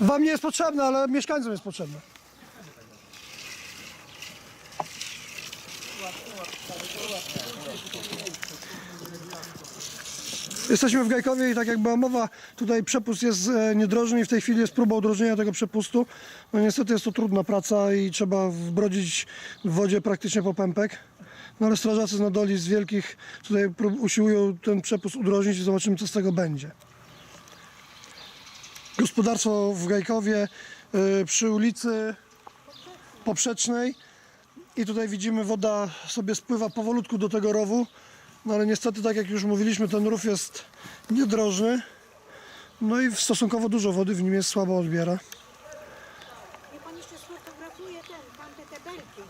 Wam nie jest potrzebne, ale mieszkańcom jest potrzebne. Jesteśmy w Gajkowie i tak jak była mowa, tutaj przepust jest e, niedrożny i w tej chwili jest próba udrożnienia tego przepustu. No niestety jest to trudna praca i trzeba wbrodzić w wodzie praktycznie po pępek. No ale strażacy z nadoli z wielkich tutaj usiłują ten przepust udrożnić i zobaczymy co z tego będzie gospodarstwo w Gajkowie y, przy ulicy Poprzecznej i tutaj widzimy woda sobie spływa powolutku do tego rowu no ale niestety tak jak już mówiliśmy ten rów jest niedrożny no i stosunkowo dużo wody w nim jest słabo odbiera Niech pan jeszcze sfotografuje ten, tamte te belki,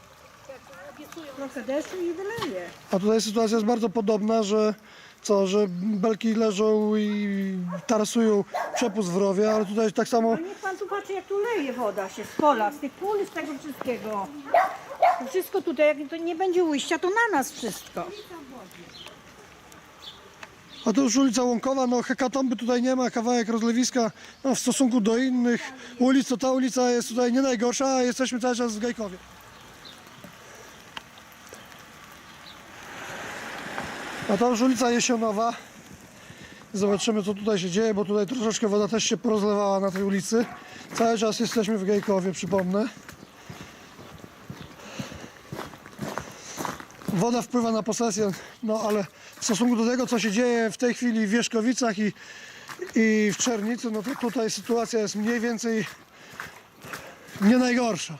jak obiecują. Trochę deszczu i wyleje. a tutaj sytuacja jest bardzo podobna, że co, że belki leżą i tarasują przepust w rowie, ale tutaj tak samo No niech pan tu patrzy, jak tu leje woda się z pola, z tych pól, z tego wszystkiego. To wszystko tutaj, jak to nie będzie ujścia, to na nas wszystko. A to już ulica Łąkowa, no hekatomby tutaj nie ma, kawałek rozlewiska no, w stosunku do innych ulic, to ta ulica jest tutaj nie najgorsza, a jesteśmy cały czas w Gajkowie. A to już ulica Jesionowa. Zobaczymy co tutaj się dzieje, bo tutaj troszeczkę woda też się porozlewała na tej ulicy. Cały czas jesteśmy w Gajkowie, przypomnę. woda wpływa na posesję, no ale w stosunku do tego, co się dzieje w tej chwili w Wierzchowicach i, i w Czernicy, no to tutaj sytuacja jest mniej więcej nie najgorsza.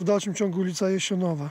W dalszym ciągu ulica Jesionowa.